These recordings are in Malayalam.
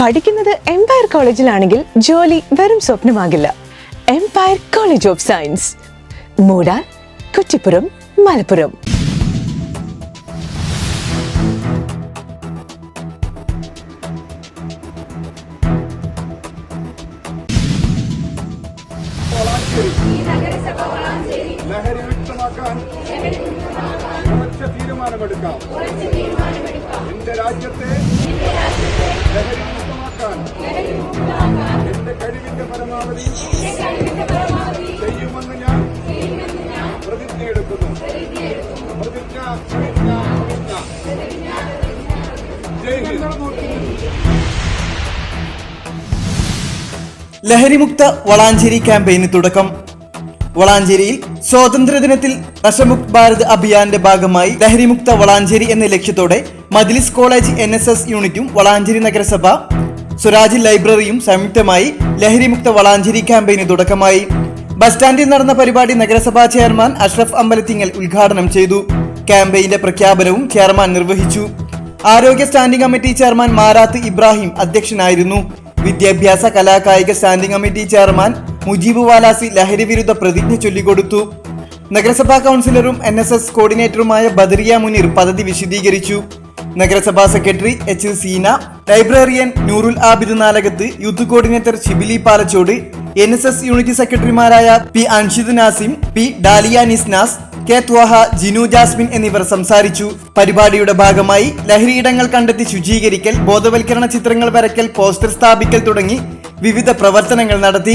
പഠിക്കുന്നത് എംപയർ കോളേജിലാണെങ്കിൽ ജോലി വെറും സ്വപ്നമാകില്ല. Empire college of science Moodal Kuttippuram Malappuram. ലഹരി തീരുമാനമെടുക്കാം. എന്റെ രാജ്യത്തെ ലഹരി ലഹരിമുക്ത വളാഞ്ചേരി ക്യാമ്പയിന് തുടക്കം. വളാഞ്ചേരിയിൽ സ്വാതന്ത്ര്യദിനത്തിൽ നശമുക്ത് ഭാരത് അഭിയാന്റെ ഭാഗമായി ലഹരിമുക്ത വളാഞ്ചേരി എന്ന ലക്ഷ്യത്തോടെ മജ്ലിസ് കോളേജ് എൻ യൂണിറ്റും വളാഞ്ചേരി നഗരസഭ സ്വരാജ് ലൈബ്രറിയും സംയുക്തമായി ലഹരിമുക്ത വളാഞ്ചേരി ക്യാമ്പയിന് തുടക്കമായി. ബസ് സ്റ്റാൻഡിൽ നടന്ന പരിപാടി നഗരസഭാ ചെയർമാൻ അഷ്റഫ് അമ്പലത്തിങ്ങൽ ഉദ്ഘാടനം ചെയ്തു. ക്യാമ്പയിന്റെ പ്രഖ്യാപനവും ചെയർമാൻ നിർവഹിച്ചു. ആരോഗ്യ standing committee chairman Marath Ibrahim അധ്യക്ഷനായിരുന്നു. വിദ്യാഭ്യാസ കലാകായിക standing committee chairman Mujeeb Valasi ലഹരി വിരുദ്ധ പ്രതിജ്ഞ ചൊല്ലിക്കൊടുത്തു. നഗരസഭാ കൗൺസിലറും എൻ കോർഡിനേറ്ററുമായ ബദറിയ മുനീർ പദ്ധതി വിശദീകരിച്ചു. നഗരസഭാ secretary H Seena librarian Noorul Abid Nalakath youth coordinator Shibili Palachode N S S unit സെക്രട്ടറിമാരായ P Anshid Nasim P Dalia Nisnas K Thwaha Jinu Jasmin എന്നിവർ സംസാരിച്ചു. പരിപാടിയുടെ ഭാഗമായി ലഹരിയിടങ്ങൾ കണ്ടെത്തി ശുചീകരിക്കൽ ബോധവൽക്കരണ ചിത്രങ്ങൾ വരയ്ക്കൽ പോസ്റ്റർ സ്ഥാപിക്കൽ തുടങ്ങി വിവിധ പ്രവർത്തനങ്ങൾ നടത്തി.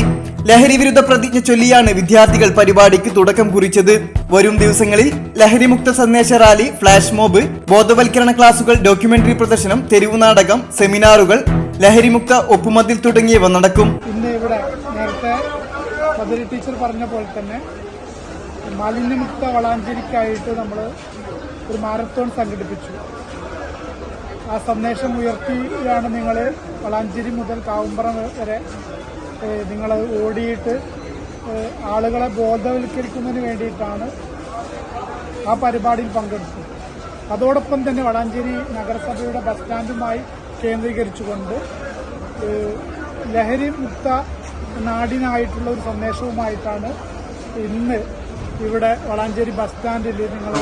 ലഹരി വിരുദ്ധ പ്രതിജ്ഞ ചൊല്ലിയാണ് വിദ്യാർത്ഥികൾ പരിപാടിക്ക് തുടക്കം കുറിച്ചത്. വരും ദിവസങ്ങളിൽ ലഹരിമുക്ത സന്ദേശ റാലി ഫ്ലാഷ് മോബ് ബോധവൽക്കരണ ക്ലാസുകൾ ഡോക്യുമെന്ററി പ്രദർശനം തെരുവു നാടകം സെമിനാറുകൾ ലഹരിമുക്ത ഒപ്പുമതിൽ തുടങ്ങിയവ നടക്കും. ഇന്ന് ഇവിടെ നേരത്തെ ടീച്ചർ പറഞ്ഞ പോലെ തന്നെ മാലിന്യമുക്ത വളാഞ്ചേരിക്കായിട്ട് നമ്മൾ ഒരു മാരത്തോൺ സംഘടിപ്പിച്ചു. ആ സന്ദേശം ഉയർത്തിയാണ് നിങ്ങൾ വളാഞ്ചേരി മുതൽ കാവുമ്പറം വരെ നിങ്ങൾ ഓടിയിട്ട് ആളുകളെ ബോധവൽക്കരിക്കുന്നതിന് വേണ്ടിയിട്ടാണ് ആ പരിപാടിയിൽ പങ്കെടുത്തത്. അതോടൊപ്പം തന്നെ വളാഞ്ചേരി നഗരസഭയുടെ ബസ് സ്റ്റാൻഡുമായി കേന്ദ്രീകരിച്ചുകൊണ്ട് ലഹരി മുക്ത നാടിനായിട്ടുള്ള ഒരു സന്ദേശവുമായിട്ടാണ് ഇന്ന് ഇവിടെ വളാഞ്ചേരി ബസ് സ്റ്റാൻഡിൽ നിങ്ങൾ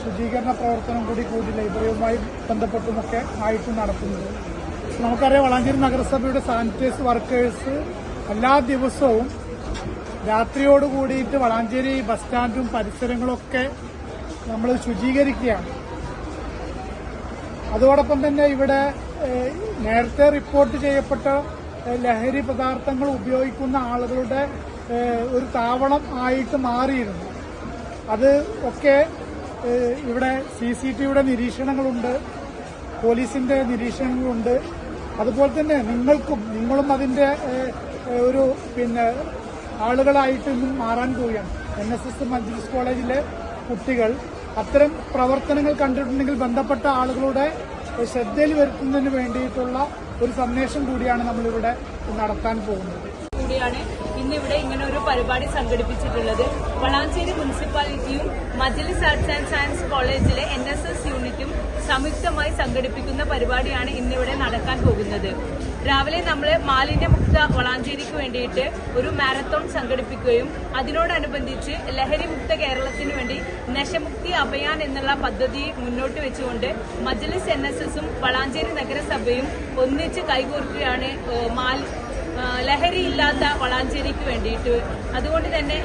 ശുചീകരണ പ്രവർത്തനം കൂടി കൂടി ലൈബ്രറിയുമായി ബന്ധപ്പെട്ടുമൊക്കെ ആയിട്ട് നടത്തുന്നത്. നമുക്കറിയാം വളാഞ്ചേരി നഗരസഭയുടെ സാനിറ്റൈസ് വർക്കേഴ്സ് എല്ലാ ദിവസവും രാത്രിയോട് കൂടിയിട്ട് വളാഞ്ചേരി ബസ് സ്റ്റാൻഡും പരിസരങ്ങളൊക്കെ നമ്മൾ ശുചീകരിക്കുകയാണ്. അതോടൊപ്പം തന്നെ ഇവിടെ നേരത്തെ റിപ്പോർട്ട് ചെയ്യപ്പെട്ട ലഹരി പദാർത്ഥങ്ങൾ ഉപയോഗിക്കുന്ന ആളുകളുടെ ഒരു താവളം ആയിട്ട് മാറിയിരുന്നു. അത് ഒക്കെ ഇവിടെ സി സി ടിയുടെ നിരീക്ഷണങ്ങളുണ്ട് പോലീസിന്റെ നിരീക്ഷണങ്ങളുണ്ട്. അതുപോലെ തന്നെ നിങ്ങൾക്കും നിങ്ങളും അതിന്റെ ഒരു പിന്നെ ആളുകളായിട്ട് ഇന്നും മാറാൻ പോവുകയാണ്. എൻ എസ് എസ് മജ്ലിസ് കോളേജിലെ കുട്ടികൾ അത്തരം പ്രവർത്തനങ്ങൾ കണ്ടിട്ടുണ്ടെങ്കിൽ ബന്ധപ്പെട്ട ആളുകളുടെ ശ്രദ്ധയിൽ വരുത്തുന്നതിന് വേണ്ടിയിട്ടുള്ള ഒരു സന്ദേശം കൂടിയാണ് നമ്മളിവിടെ നടത്താൻ പോകുന്നത്. കൂടിയാണ്. ഇന്നിവിടെ ഇങ്ങനെ ഒരു പരിപാടി സംഘടിപ്പിച്ചിട്ടുള്ളത് വളാഞ്ചേരി മുനിസിപ്പാലിറ്റിയും മജ്ലിസ് ആർട്സ് ആൻഡ് സയൻസ് കോളേജിലെ എൻ എസ് എസ് യൂണിറ്റും സംയുക്തമായി സംഘടിപ്പിക്കുന്ന പരിപാടിയാണ് ഇന്നിവിടെ നടക്കാൻ പോകുന്നത്. രാവിലെ നമ്മൾ മാലിന്യമുക്ത വളാഞ്ചേരിക്ക് വേണ്ടിയിട്ട് ഒരു മാരത്തോൺ സംഘടിപ്പിക്കുകയും അതിനോടനുബന്ധിച്ച് ലഹരിമുക്ത കേരളത്തിന് വേണ്ടി നശമുക്തി അഭയാൻ എന്നുള്ള പദ്ധതി മുന്നോട്ട് വെച്ചുകൊണ്ട് മജ്ലിസ് എൻ എസ് എസും വളാഞ്ചേരി നഗരസഭയും ഒന്നിച്ച് കൈകോർക്കുകയാണ് മാലി ലഹരിയില്ലാത്ത വളാഞ്ചേരിക്ക് വേണ്ടിയിട്ട്. അതുകൊണ്ട് തന്നെ